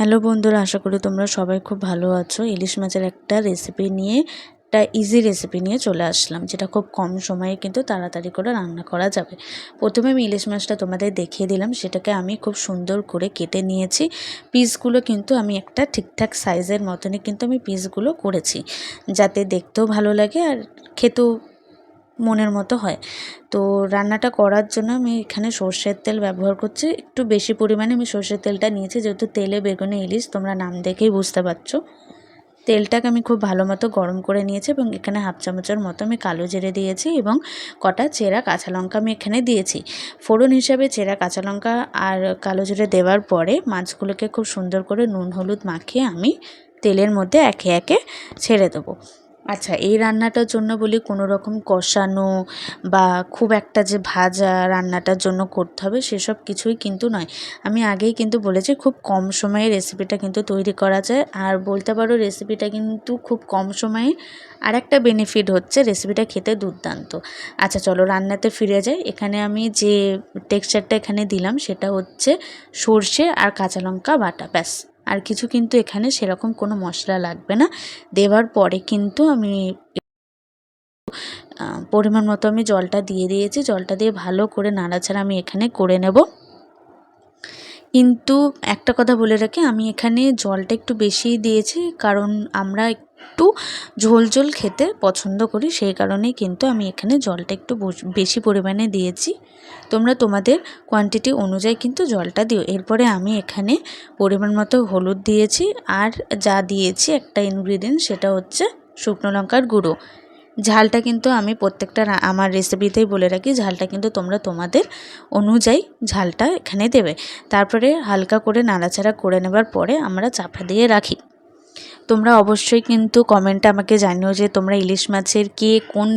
Hello বন্ধুরা, আশা করি তোমরা সবাই খুব ভালো আছো। ইলিশ মাছের একটা রেসিপি নিয়ে, একটা ইজি রেসিপি নিয়ে চলে আসলাম, যেটা খুব কম সময়ে কিন্তু তাড়াতাড়ি করে রান্না করা যাবে। প্রথমে আমি ইলিশ মাছটা তোমাদের দেখিয়ে দিলাম, সেটাকে আমি খুব সুন্দর করে কেটে নিয়েছি। পিসগুলো কিন্তু আমি একটা ঠিকঠাক সাইজের মতনই কিন্তু আমি পিসগুলো করেছি, যাতে দেখতেও ভালো লাগে আর খেতেও মনের মতো হয়। তো রান্নাটা করার জন্য আমি এখানে সর্ষের তেল ব্যবহার করছি। একটু বেশি পরিমাণে আমি সর্ষের তেলটা নিয়েছি। যেহেতু তেলে বেগুনে ইলিশ, তোমরা নাম দেখেই বুঝতে পারছ। তেলটাকে আমি খুব ভালো মতো গরম করে নিয়েছি এবং এখানে হাফ চামচের মতো আমি কালো জিরে দিয়েছি এবং কটা চেরা কাঁচা লঙ্কা আমি এখানে দিয়েছি। ফোড়ন হিসাবে চেরা, কাঁচা লঙ্কা আর কালো জিরে দেওয়ার পরে মাছগুলোকে খুব সুন্দর করে নুন, হলুদ মাখিয়ে আমি তেলের মধ্যে একে একে ছেড়ে দেবো। আচ্ছা এই রান্নাটার জন্য বলি কোনো রকম কষানো বা খুব একটা যে ভাজা রান্নাটার জন্য করতে হবে সেসব কিছুই কিন্তু নয়। আমি আগেই কিন্তু বলেছি খুব কম সময়ে রেসিপিটা কিন্তু তৈরি করা যায়। আর বলতে পারো রেসিপিটা কিন্তু খুব কম সময়ে আর একটা বেনিফিট হচ্ছে রেসিপিটা খেতে দুর্দান্ত। আচ্ছা চলো রান্নাতে ফিরে যাই। এখানে আমি যে টেক্সচারটা এখানে দিলাম সেটা হচ্ছে সর্ষে আর কাঁচা লঙ্কা বাটা, ব্যাস। আর কিছু কিন্তু এখানে সেরকম কোনো মশলা লাগবে না। দেওয়ার পরে কিন্তু আমি পরিমাণ মতো আমি জলটা দিয়ে দিয়েছি। জলটা দিয়ে ভালো করে নাড়াচাড়া আমি এখানে করে নেব। কিন্তু একটা কথা বলে রাখি, আমি এখানে জলটা একটু বেশিই দিয়েছি, কারণ আমরা একটু ঝোল ঝোল খেতে পছন্দ করি, সেই কারণেই কিন্তু আমি এখানে জলটা একটু বেশি পরিমাণে দিয়েছি। তোমরা তোমাদের কোয়ান্টিটি অনুযায়ী কিন্তু জলটা দিও। এরপরে আমি এখানে পরিমাণ মতো হলুদ দিয়েছি, আর যা দিয়েছি একটা ইনগ্রিডিয়েন্ট সেটা হচ্ছে শুকনো লঙ্কার গুঁড়ো। ঝালটা কিন্তু আমি প্রত্যেকটা আমার রেসিপিতেই বলে রাখি, ঝালটা কিন্তু তোমরা তোমাদের অনুযায়ী ঝালটা এখানে দেবে। তারপরে হালকা করে নাড়াচাড়া করে নেবার পরে আমরা চাপা দিয়ে রাখি। তোমরা অবশ্যই কিন্তু কমেন্টে আমাকে জানিও যে তোমরা ইলিশ মাছের কে কোন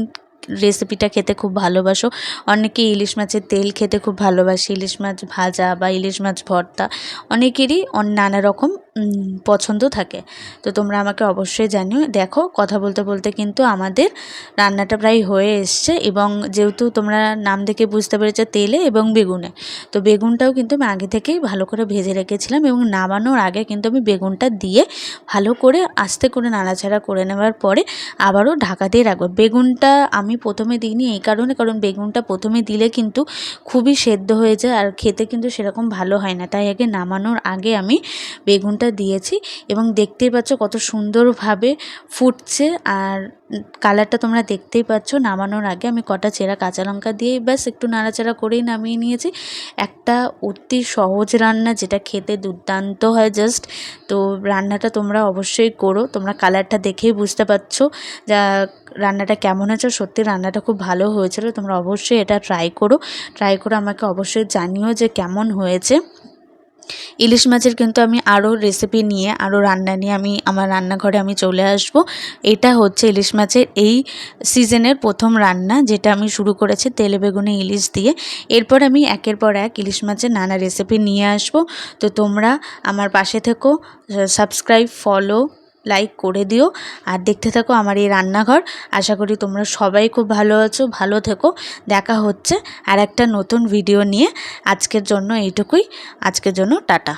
রেসিপিটা খেতে খুব ভালোবাসো। অনেকে ইলিশ মাছের তেল খেতে খুব ভালোবাসে। ইলিশ মাছ ভাজা বা ইলিশ মাছ ভর্তা, অনেকেরই নানা রকম পছন্দ থাকে। তো তোমরা আমাকে অবশ্যই জানিও। দেখো, কথা বলতে বলতে কিন্তু আমাদের রান্নাটা প্রায় হয়ে এসছে এবং যেহেতু তোমরা নাম দেখে বুঝতে পেরেছ তেলে এবং বেগুনে, তো বেগুনটাও কিন্তু আমি আগে থেকেই ভালো করে ভেজে রেখেছিলাম এবং নামানোর আগে কিন্তু আমি বেগুনটা দিয়ে ভালো করে আস্তে করে নাড়াচাড়া করে নেওয়ার পরে আবারও ঢাকা দিয়ে রাখব। বেগুনটা আমি প্রথমে দিইনি এই কারণে, কারণ বেগুনটা প্রথমে দিলে কিন্তু খুবই সেদ্ধ হয়ে যায় আর খেতে কিন্তু সেরকম ভালো হয় না। তাই আগে নামানোর আগে আমি বেগুনটা লবণটা দিয়েছি এবং দেখতেই পাচ্ছ কত সুন্দরভাবে ফুটছে আর কালারটা তোমরা দেখতেই পাচ্ছ নামানোর আগে আমি কটা চেরা কাঁচা লঙ্কা দিয়েই ব্যাস একটু নাড়াচাড়া করেই নামিয়ে নিয়েছি। একটা অতি সহজ রান্না যেটা খেতে দুর্দান্ত হয় জাস্ট তো রান্নাটা তোমরা অবশ্যই করো, তোমরা কালারটা দেখেই বুঝতে পারছ যা রান্নাটা কেমন হয়েছে। সত্যি রান্নাটা খুব ভালো হয়েছিল, তোমরা অবশ্যই এটা ট্রাই করো। ট্রাই করে আমাকে অবশ্যই জানিও যে কেমন হয়েছে। ইলিশ মাছের কিন্তু আমি আরও রেসিপি নিয়ে আরও রান্না নিয়ে আমি আমার রান্নাঘরে আমি চলে আসব। এটা হচ্ছে ইলিশ মাছের এই সিজনের প্রথম রান্না, যেটা আমি শুরু করেছি তেলে বেগুনে ইলিশ দিয়ে। এরপর আমি একের পর এক ইলিশ মাছের নানা রেসিপি নিয়ে আসব। তো তোমরা আমার পাশে থেকো সাবস্ক্রাইব ফলো লাইক করে দিও। আর দেখতে থাকো আমার এই রান্নাঘর। আশা করি তোমরা সবাই খুব ভালো আছো, ভালো থেকো। দেখা হচ্ছে আর একটা নতুন ভিডিও নিয়ে। আজকের জন্য এইটুকুই। আজকের জন্য টাটা।